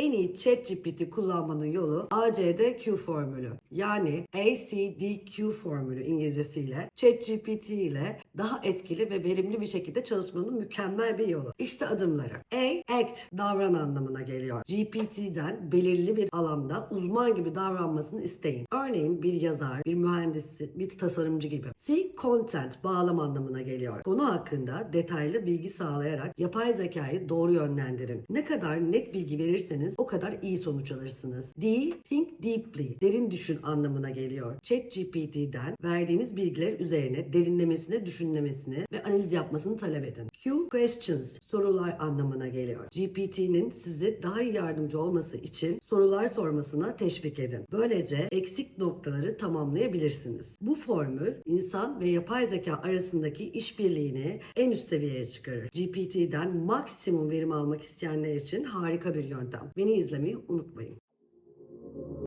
En iyi ChatGPT kullanmanın yolu ACDQ formülü. Yani ACDQ formülü İngilizcesiyle ChatGPT ile daha etkili ve verimli bir şekilde çalışmanın mükemmel bir yolu. İşte adımları. A. Act, davran anlamına geliyor. GPT'den belirli bir alanda uzman gibi davranmasını isteyin. Örneğin bir yazar, bir mühendis, bir tasarımcı gibi. C. Content, bağlam anlamına geliyor. Konu hakkında detaylı bilgi sağlayarak yapay zekayı doğru yönlendirin. Ne kadar net bilgi verirseniz o kadar iyi sonuç alırsınız. D. Think deeply, derin düşün anlamına geliyor. ChatGPT'den verdiğiniz bilgiler üzerine derinlemesine düşünmesini ve analiz yapmasını talep edin. Q. Questions, sorular anlamına geliyor. GPT'nin size daha iyi yardımcı olması için sorular sormasına teşvik edin. Böylece eksik noktaları tamamlayabilirsiniz. Bu formül insan ve yapay zeka arasındaki işbirliğini en üst seviyeye çıkarır. GPT'den maksimum verim almak isteyenler için harika bir yöntem. Beni izlemeyi unutmayın.